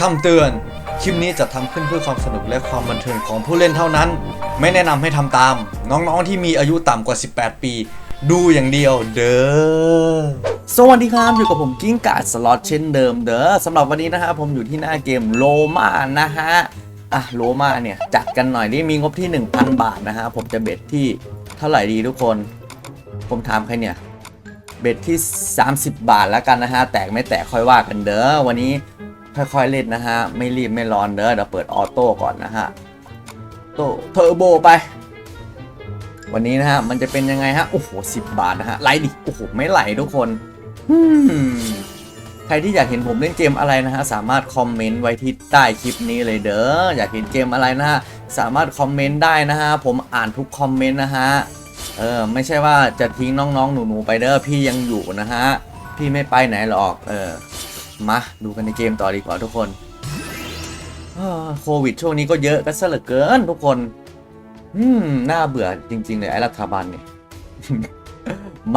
คำเตือน คลิปนี้จะทำขึ้นเพื่อความสนุกและความบันเทิงของผู้เล่นเท่านั้น ไม่แนะนำให้ทำตาม น้องๆที่มีอายุต่ำกว่า 18 ปี ดูอย่างเดียวเด้อ สวัสดีครับ อยู่กับผมกิ้งกาดสล็อตเช่นเดิมเด้อสำหรับวันนี้นะฮะผมอยู่ที่หน้าเกมโลมานะฮะอะโลมาเนี่ย จัดกันหน่อยนี่มีงบที่ 1,000 บาทนะฮะผมจะเบ็ดที่เท่าไหร่ดีทุกคน ผมถามใครเนี่ยเบ็ดที่ 30 บาทแล้วกันนะฮะ แตกไม่แตกค่อยว่ากันเด้อวันนี้ ค่อยๆเล่นนะฮะ ไม่รีบไม่ร้อนเด้อเดี๋ยวเปิดออโต้ก่อนนะฮะโตเทอร์โบไป วันนี้นะฮะ มันจะเป็นยังไงฮะ โอ้โหสิบาทนะฮะไหลดิ โอ้โห ไม่ไหลทุกคนใครที่อยากเห็นผมเล่นเกมอะไรนะฮะ สามารถคอมเมนต์ไว้ที่ใต้คลิปนี้เลยเด้ออยากเห็นเกมอะไรนะฮะ สามารถคอมเมนต์ได้นะฮะ ผมอ่านทุกคอมเมนต์นะฮะเออไม่ใช่ว่าจะทิ้งน้องๆ หนูๆ ไปเด้อพี่ยังอยู่นะฮะ พี่ไม่ไปไหนหรอก เออ มาดูกันในเกมต่อดีกว่าทุกคนโควิดช่วงนี้ก็เยอะกันซะเหลือเกินทุกคนอืมน่าเบื่อจริง ๆ เลยไอ้รัฐบาลเนี่ย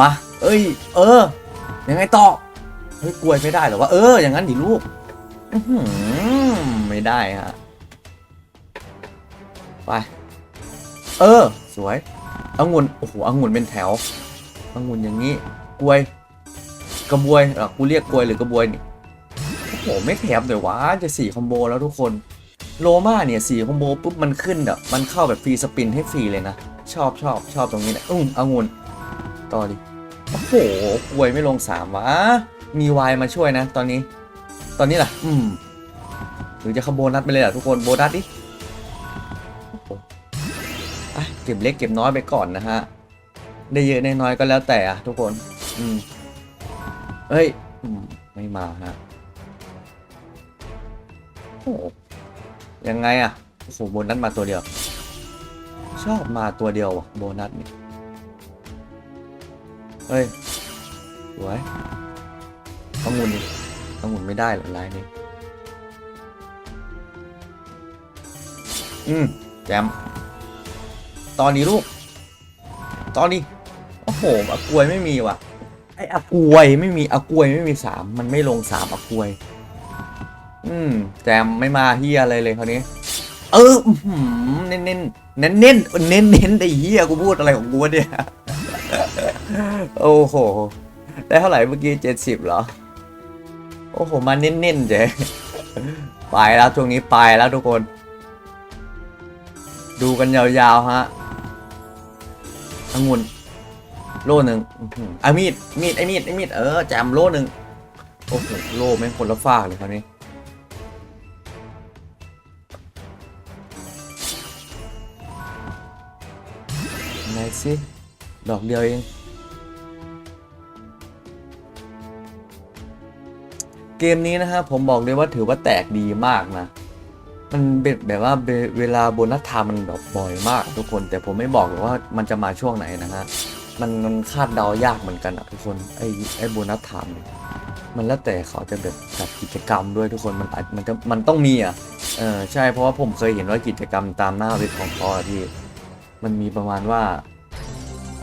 มา เอ้ย เออ ยังไงต่อ เฮ้ยกลวยไม่ได้หรอวะ เออ อย่างนั้นดิลูกไม่ได้ฮะ ไป เออ สวยองุ่น โอ้โหองุ่นเป็นแถวองุ่นอย่างนี้ กลวย กระบวยเออกูเรียกกลวยหรือกระบวยนี่ โอ้โหไม่แถมเลยวะจะสี่คอมโบแล้วทุกคนโลมาเนี่ยสี่คอมโบปุ๊บมันขึ้นแบบมันเข้าแบบฟรีสปินให้ฟรีเลยนะ ชอบชอบชอบตรงนี้นะอุ้งอางุนต่อดิโอ้โหกลวยไม่ลงสามวะมีวายมาช่วยนะ ตอนนี้ ตอนนี้ล่ะ อืมหรือจะขโมยนัดไปเลยอะทุกคนโบนัสดิโอ้โหเก็บเล็กเก็บน้อยไปก่อนนะฮะ ได้เยอะได้น้อยก็แล้วแต่อะทุกคน อืมเฮ้ยไม่มาฮะ หยังไงอะโอ้โหโบนัสมาตัวเดียว ชอบมาตัวเดียวว่ะโบนัสนี่เฮ้ยสวยองุ่นดิองุ่นไม่ได้หรอลายนี้ อืมแจมตอนนี้ลูก ตอนนี้ โอ้โหอากวยไม่มีว่ะ ไออากวยไม่มีอากวยไม่มีสามมันไม่ลงสามอากวย อืมแจมไม่มาเฮียอะไรเลยคราวนี้ เออเน้นเน้นเน้นเน้นเน้นเน้นไอ้เฮียกูพูดอะไรของกูเนี่ยโอ้โหได้เท่าไหร่เมื่อกี้เจ็ดสิบเหรอ โอ้โห มาเน้นเน้นเจ๊ไปแล้วช่วงนี้ไปแล้วทุกคน ดูกันยาวๆฮะองุ่นโล่หนึ่งอื้อหืออะมีด มีด ไอ้มีด ไอ้มีด เออแจมโล่หนึ่งโอ้โห โล่แม่งคนละฝากเลยคราวนี้ ไหนสิดอกเดียวเอง เกมนี้นะฮะผมบอกเลยว่าถือว่าแตกดีมากนะ มันเป็นแบบว่าเวลาโบนัสทม์มันแบบบ่อยมากทุกคน แต่ผมไม่บอกหรอกว่ามันจะมาช่วงไหนนะฮะมันมันคาดเดายากเหมือนกันอะทุกคนไอ้ไอ้โบนัสไทม์มันแล้วแต่เขาจะแบบจัดกิจกรรมด้วยทุกคนมันอาจมันจะมันต้องมีอะเออใช่เพราะว่าผมเคยเห็นว่ากิจกรรมตามหน้าเว็บของเขาอะพี่ มันมีประมาณว่า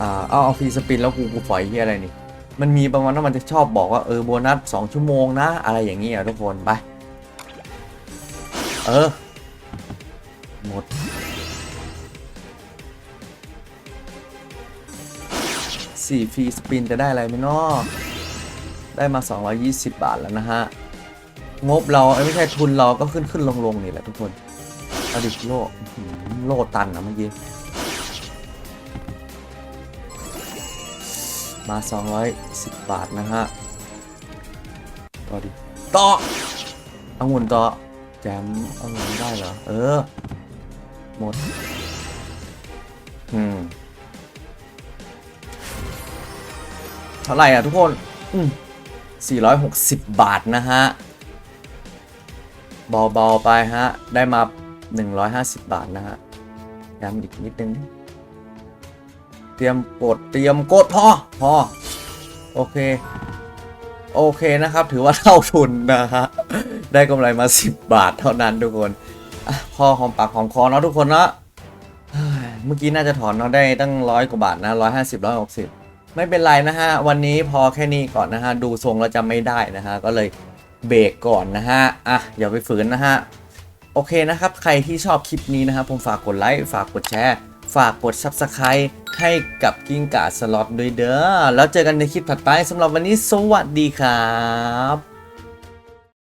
อ่าเอาเอาฟรีสปินแล้วกูกูปล่อยที่อะไรนี่ มันมีประมาณว่ามันจะชอบบอกว่าเออโบนัสสองชั่วโมงนะ อะไรอย่างนี้อะทุกคนไป เออ หมด สี่ฟรีสปินจะได้อะไรไหมเนาะได้มา 220 บาทแล้วนะฮะ งบเราเอ้ไม่ใช่ทุนเราก็ขึ้นขึ้นลงลงนี่แหละทุกคนอดิโลโลตันนะเมื่อกี้ มา 210 บาทนะฮะ ต่อดิ ต่อองุ่นต่อ แจมองุ่นได้เหรอ เออ หมด อืม เท่าไหร่อะทุกคน อืม460 บาทนะฮะ เบา ๆ ไปฮะ ได้มา 150 บาทนะฮะย้ำอีกนิดนึง เตรียมกดเตรียมกดพอพอโอเค โอเคนะครับ ถือว่าเท่าทุนนะฮะได้กำไรมา 10 บาทเท่านั้นทุกคนอพอหอมปากหอมคอเนาะทุกคนเนาะเฮ้ยเมื่อกี้น่าจะถอนเนาะได้ตั้งร้อยกว่าบาทนะร้อยห้าสิบร้อยหกสิบไม่เป็นไรนะฮะ วันนี้พอแค่นี้ก่อนนะฮะ ดูทรงเราจะไม่ได้นะฮะ ก็เลยเบรกก่อนนะฮะ อะ อย่าไปฝืนนะฮะ โอเคนะครับ ใครที่ชอบคลิปนี้นะครับผมฝากกดไลค์ ฝากกดแชร์ ฝากกด Subscribe ให้กับกิ้งก่าสล็อตด้วยเด้อ แล้วเจอกันในคลิปถัดไปสำหรับวันนี้สวัสดีครับ